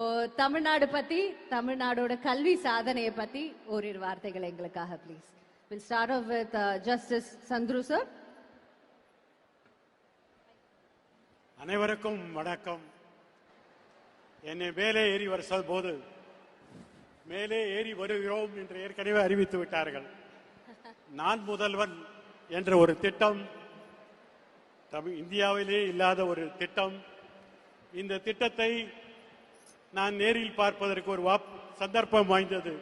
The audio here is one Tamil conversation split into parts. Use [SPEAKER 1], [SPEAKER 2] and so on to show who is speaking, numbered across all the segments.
[SPEAKER 1] ஓ, தமிழ்நாடு பத்தி தமிழ்நாடோட கல்வி சாதனையை பத்தி ஓரிரு வார்த்தைகள் எங்களுக்காக please will start off with justice Chandru sir
[SPEAKER 2] அனைவருக்கும் வணக்கம். என்னை மேலே ஏறி வர போது மேலே ஏறி வருகிறோம் என்று ஏற்கனவே அறிவித்து விட்டார்கள். நான் முதல்வன் என்ற ஒரு திட்டம் தமிழ் இந்தியாவிலே இல்லாத ஒரு திட்டம். இந்த திட்டத்தை நான் நேரில் பார்ப்பதற்கு ஒரு வாப் சந்தர்ப்பம் வாய்ந்தது.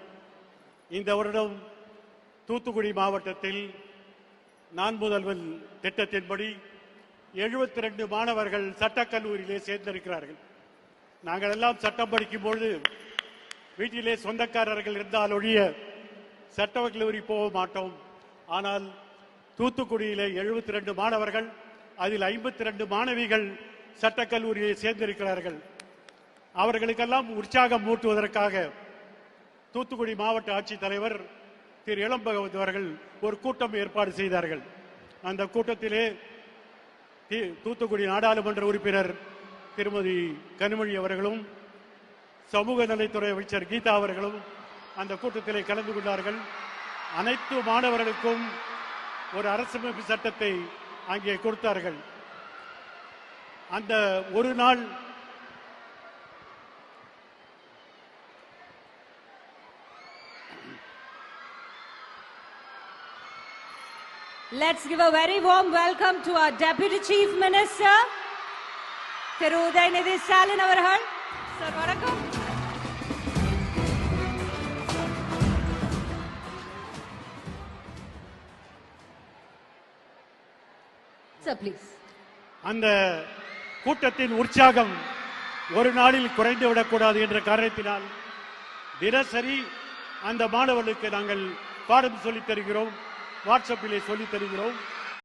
[SPEAKER 2] இந்த வருடம் தூத்துக்குடி மாவட்டத்தில் நான் முதல்வன் திட்டத்தின்படி 72 ரெண்டு மாணவர்கள் சட்டக்கல்லூரியிலே சேர்ந்திருக்கிறார்கள். நாங்கள் எல்லாம் சட்டம் படிக்கும் பொழுது வீட்டிலே சொந்தக்காரர்கள் இருந்தால் ஒழிய சட்டக்கல்லூரி போக மாட்டோம். ஆனால் தூத்துக்குடியிலே 72 ரெண்டு மாணவர்கள் அதில் 52 ரெண்டு மாணவிகள் சட்டக்கல்லூரியை சேர்ந்திருக்கிறார்கள். அவர்களுக்கெல்லாம் உற்சாகம் மூட்டுவதற்காக தூத்துக்குடி மாவட்ட ஆட்சித்தலைவர் திரு இளம்பகவத் அவர்கள் ஒரு கூட்டம் ஏற்பாடு செய்தார்கள். அந்த கூட்டத்திலே தி- தூத்துக்குடி நாடாளுமன்ற உறுப்பினர் திருமதி கனிமொழி அவர்களும் சமூக நலத்துறை அமைச்சர் கீதா அவர்களும் அந்த கூட்டத்திலே கலந்து கொண்டார்கள். அனைத்து மாணவர்களுக்கும் ஒரு அரசமைப்பு சட்டத்தை அங்கே கொடுத்தார்கள். அந்த ஒரு நாள்
[SPEAKER 3] Let's give a very warm welcome to our Deputy Chief Minister, Thiru Udhayanidhi Stalin அவர்கள் சார் வணக்கம்
[SPEAKER 1] சார் ப்ளீஸ்
[SPEAKER 2] அந்த கூட்டத்தின் உற்சாகம் ஒரு நாளில் குறைந்து விடக்கூடாது என்ற காரணத்தினால் தினசரி அந்த மாணவர்களுக்கு நாங்கள் பாடம் சொல்லித் தருகிறோம். வாட்ஸ்அப்பிலே சொல்லித் தருகிறோம்.